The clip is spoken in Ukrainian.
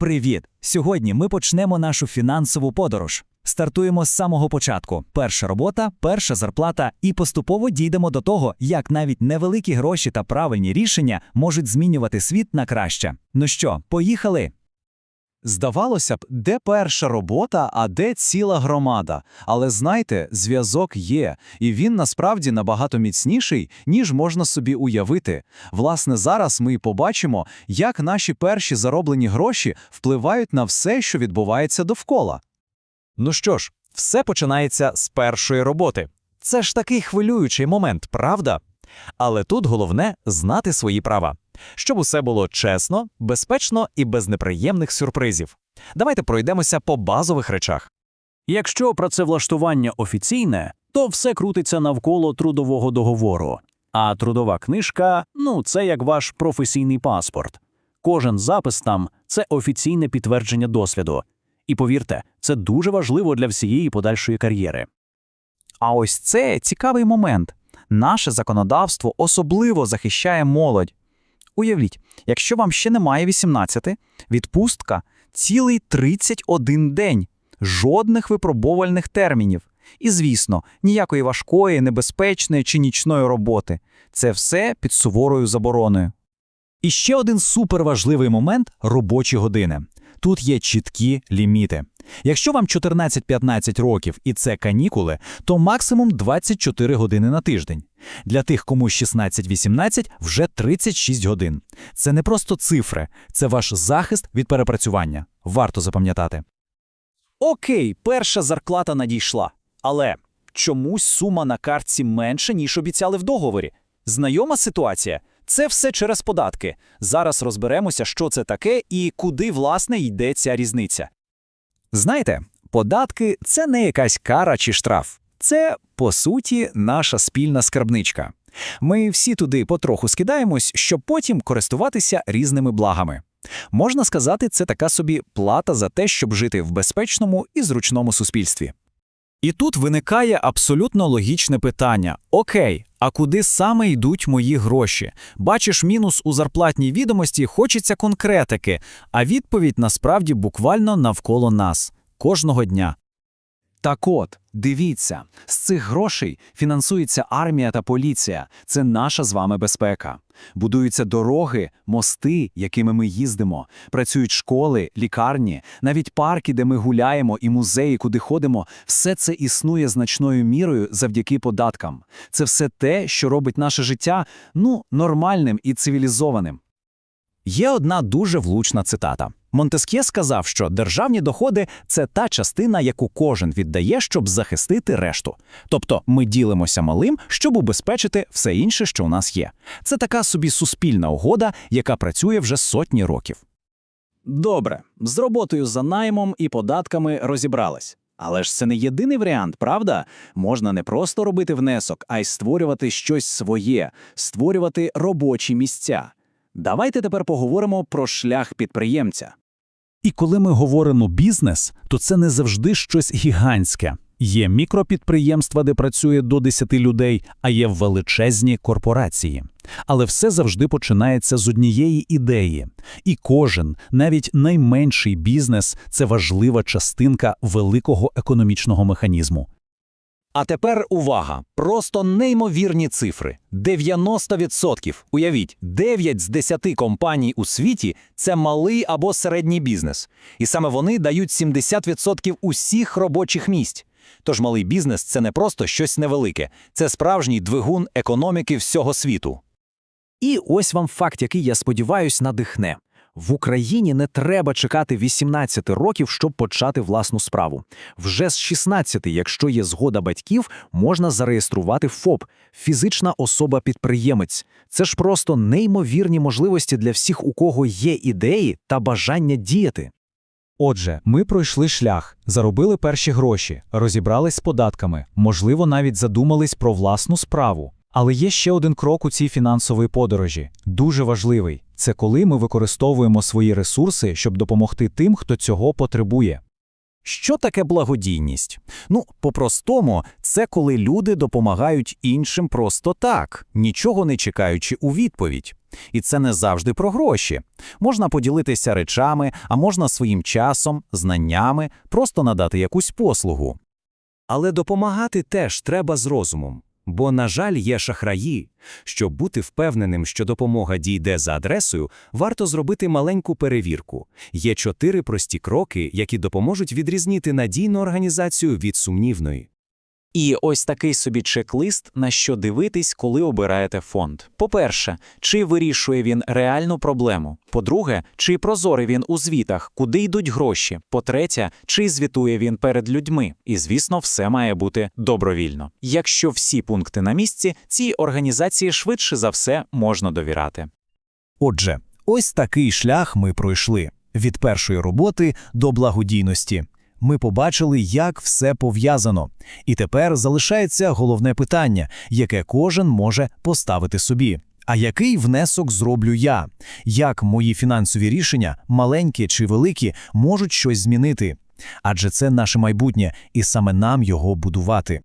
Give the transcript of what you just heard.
Привіт! Сьогодні ми почнемо нашу фінансову подорож. Стартуємо з самого початку: перша робота, перша зарплата, і поступово дійдемо до того, як навіть невеликі гроші та правильні рішення можуть змінювати світ на краще. Ну що, поїхали? Здавалося б, де перша робота, а де ціла громада. Але знайте, зв'язок є, і він насправді набагато міцніший, ніж можна собі уявити. Власне, зараз ми й побачимо, як наші перші зароблені гроші впливають на все, що відбувається довкола. Ну що ж, все починається з першої роботи. Це ж такий хвилюючий момент, правда? Але тут головне знати свої права, щоб усе було чесно, безпечно і без неприємних сюрпризів. Давайте пройдемося по базових речах. Якщо працевлаштування офіційне, то все крутиться навколо трудового договору. А трудова книжка ну, це як ваш професійний паспорт. Кожен запис там це офіційне підтвердження досвіду. І повірте, це дуже важливо для всієї подальшої кар'єри. А ось це цікавий момент. Наше законодавство особливо захищає молодь. Уявіть, якщо вам ще немає 18, відпустка цілий 31 день, жодних випробовальних термінів. І, звісно, ніякої важкої, небезпечної чи нічної роботи. Це все під суворою забороною. І ще один суперважливий момент робочі години. Тут є чіткі ліміти. Якщо вам 14-15 років і це канікули, то максимум 24 години на тиждень. Для тих, кому 16-18, вже 36 годин. Це не просто цифри, це ваш захист від перепрацювання. Варто запам'ятати. Окей, перша зарплата надійшла. Але чомусь сума на картці менше, ніж обіцяли в договорі. Знайома ситуація. Це все через податки. Зараз розберемося, що це таке і куди, власне, йде ця різниця. Знаєте, податки це не якась кара чи штраф. Це, по суті, наша спільна скарбничка. Ми всі туди потроху скидаємось, щоб потім користуватися різними благами. Можна сказати, це така собі плата за те, щоб жити в безпечному і зручному суспільстві. І тут виникає абсолютно логічне питання: Окей, а куди саме йдуть мої гроші? Бачиш мінус у зарплатній відомості, хочеться конкретики, а відповідь насправді буквально навколо нас кожного дня. Так от, дивіться, з цих грошей фінансується армія та поліція. Це наша з вами безпека. Будуються дороги, мости, якими ми їздимо, працюють школи, лікарні, навіть парки, де ми гуляємо, і музеї, куди ходимо. Все це існує значною мірою завдяки податкам. Це все те, що робить наше життя ну, нормальним і цивілізованим. Є одна дуже влучна цитата. Монтескє сказав, що державні доходи це та частина, яку кожен віддає, щоб захистити решту. Тобто ми ділимося малим, щоб убезпечити все інше, що у нас є. Це така собі суспільна угода, яка працює вже сотні років. Добре, з роботою за наймом і податками розібрались. Але ж це не єдиний варіант, правда? Можна не просто робити внесок, а й створювати щось своє, створювати робочі місця. Давайте тепер поговоримо про шлях підприємця. І коли ми говоримо бізнес, то це не завжди щось гігантське. Є мікропідприємства, де працює до 10 людей, а є величезні корпорації. Але все завжди починається з однієї ідеї. І кожен, навіть найменший бізнес це важлива частинка великого економічного механізму. А тепер увага! Просто неймовірні цифри. 90%. Уявіть, 9 з 10 компаній у світі це малий або середній бізнес. І саме вони дають 70% усіх робочих місць. Тож малий бізнес це не просто щось невелике, це справжній двигун економіки всього світу. І ось вам факт, який, я сподіваюсь, надихне. В Україні не треба чекати 18 років, щоб почати власну справу. Вже з 16, якщо є згода батьків, можна зареєструвати ФОП фізична особа-підприємець. Це ж просто неймовірні можливості для всіх, у кого є ідеї та бажання діяти. Отже, ми пройшли шлях, заробили перші гроші, розібрались з податками, можливо, навіть задумались про власну справу. Але є ще один крок у цій фінансовій подорожі, дуже важливий це коли ми використовуємо свої ресурси, щоб допомогти тим, хто цього потребує. Що таке благодійність? Ну, по-простому, це коли люди допомагають іншим просто так, нічого не чекаючи у відповідь. І це не завжди про гроші. Можна поділитися речами, а можна своїм часом, знаннями, просто надати якусь послугу. Але допомагати теж треба з розумом. Бо, на жаль, є шахраї. Щоб бути впевненим, що допомога дійде за адресою, варто зробити маленьку перевірку. Є чотири прості кроки, які допоможуть відрізнити надійну організацію від сумнівної. І ось такий собі чек-лист, на що дивитись, коли обираєте фонд. По-перше, чи вирішує він реальну проблему. По-друге, чи прозорий він у звітах, куди йдуть гроші. По-третє, чи звітує він перед людьми. І, звісно, все має бути добровільно. Якщо всі пункти на місці, цій організації швидше за все можна довіряти. Отже, ось такий шлях ми пройшли від першої роботи до благодійності. Ми побачили, як все пов'язано. І тепер залишається головне питання, яке кожен може поставити собі. А який внесок зроблю я? Як мої фінансові рішення, маленькі чи великі, можуть щось змінити? Адже це наше майбутнє, і саме нам його будувати.